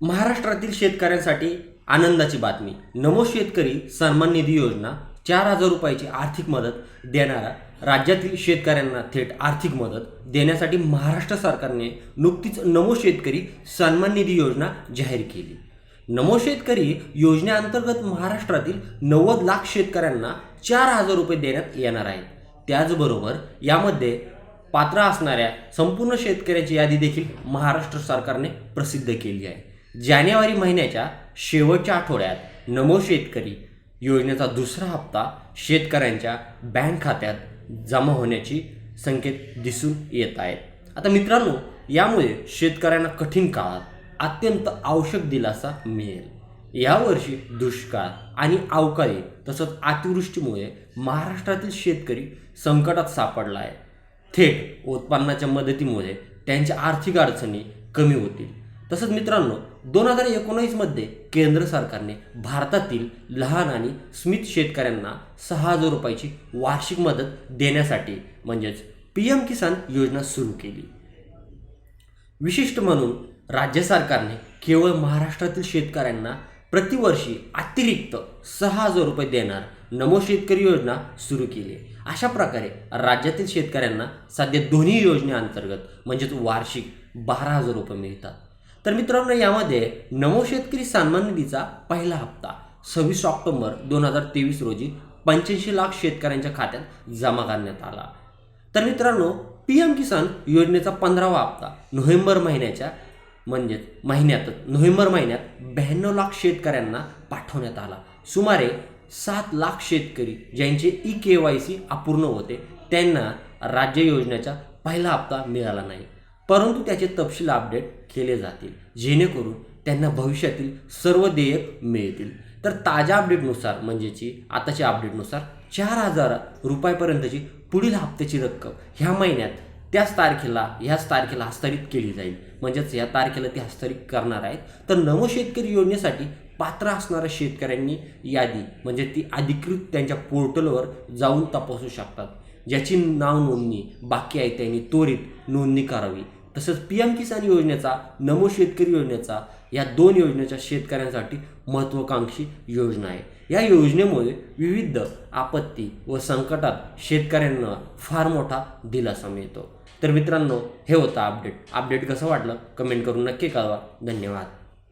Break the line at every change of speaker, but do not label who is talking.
महाराष्ट्रातील शेतकऱ्यांसाठी आनंदाची बातमी. नमो शेतकरी सन्मान निधी योजना चार हजार रुपयाची आर्थिक मदत देणारा राज्यातील शेतकऱ्यांना थेट आर्थिक मदत देण्यासाठी महाराष्ट्र सरकारने नुकतीच नमो शेतकरी सन्मान निधी योजना जाहीर केली. नमो शेतकरी योजनेअंतर्गत महाराष्ट्रातील नव्वद लाख शेतकऱ्यांना चार हजार रुपये देण्यात येणार आहेत त्याचबरोबर यामध्ये पात्र असणाऱ्या संपूर्ण शेतकऱ्यांची यादी देखील महाराष्ट्र सरकारने प्रसिद्ध केली आहे. जानेवारी महिन्याच्या शेवटच्या आठवड्यात नमो शेतकरी योजनेचा दुसरा हप्ता शेतकऱ्यांच्या बँक खात्यात जमा होण्याची संकेत दिसून येत आहेत. आता मित्रांनो यामुळे शेतकऱ्यांना कठीण काळात अत्यंत आवश्यक दिलासा मिळेल. यावर्षी दुष्काळ आणि अवकाळी तसंच अतिवृष्टीमुळे महाराष्ट्रातील शेतकरी संकटात सापडला आहे. थेट उत्पन्नाच्या मदतीमुळे त्यांच्या आर्थिक अडचणी कमी होतील. तसंच मित्रांनो दोन हजार एकोणीसमध्ये केंद्र सरकारने भारतातील लहान आणि स्मित शेतकऱ्यांना सहा हजार रुपयाची वार्षिक मदत देण्यासाठी म्हणजेच पी एम किसान योजना सुरू केली. विशिष्ट म्हणून राज्य सरकारने केवळ महाराष्ट्रातील शेतकऱ्यांना प्रतिवर्षी अतिरिक्त सहा हजार रुपये देणार नमो शेतकरी योजना सुरू केली. अशा प्रकारे राज्यातील शेतकऱ्यांना सध्या दोन्ही योजनेअंतर्गत म्हणजेच वार्षिक बारा हजार रुपये मिळतात. तर मित्रांनो यामध्ये नमो शेतकरी सन्मान निधीचा पहिला हप्ता सव्वीस ऑक्टोबर दोन हजार तेवीस रोजी पंच्याऐंशी लाख शेतकऱ्यांच्या खात्यात जमा करण्यात आला. तर मित्रांनो पी एम किसान योजनेचा पंधरावा हप्ता नोव्हेंबर महिन्याच्या म्हणजेच महिन्यातच नोव्हेंबर महिन्यात ब्याण्णव लाख शेतकऱ्यांना पाठवण्यात आला. सुमारे सात लाख शेतकरी ज्यांचे ई के वाय सी अपूर्ण होते त्यांना राज्य योजनेचा पहिला हप्ता मिळाला नाही. परंतु त्याचे तपशील अपडेट केले जातील. जेणेकरून त्यांना भविष्यातील सर्व देयक मिळतील. तर ताज्या अपडेटनुसार म्हणजेची आताच्या अपडेटनुसार चार हजार रुपयापर्यंतची पुढील हप्त्याची रक्कम ह्या महिन्यात त्याच तारखेला ह्याच तारखेला हस्तांतरित केली जाईल. म्हणजेच या तारखेला ती हस्तांतरित करणार आहेत. तर नमो शेतकरी योजनेसाठी पात्र असणाऱ्या शेतकऱ्यांनी यादी म्हणजे ती अधिकृत त्यांच्या पोर्टलवर जाऊन तपासू शकतात. ज्याची नाव नोंदणी बाकी आहे त्यांनी त्वरित नोंदणी करावी. तसंच पी एम किसान योजनेचा नमो शेतकरी योजनेचा या दोन योजनेच्या शेतकऱ्यांसाठी महत्त्वाकांक्षी योजना आहे. या योजनेमुळे विविध आपत्ती व संकटात शेतकऱ्यांना फार मोठा दिलासा मिळतो. तर मित्रांनो हे होतं अपडेट अपडेट कसं वाटलं? कमेंट करून नक्की कळवा. धन्यवाद.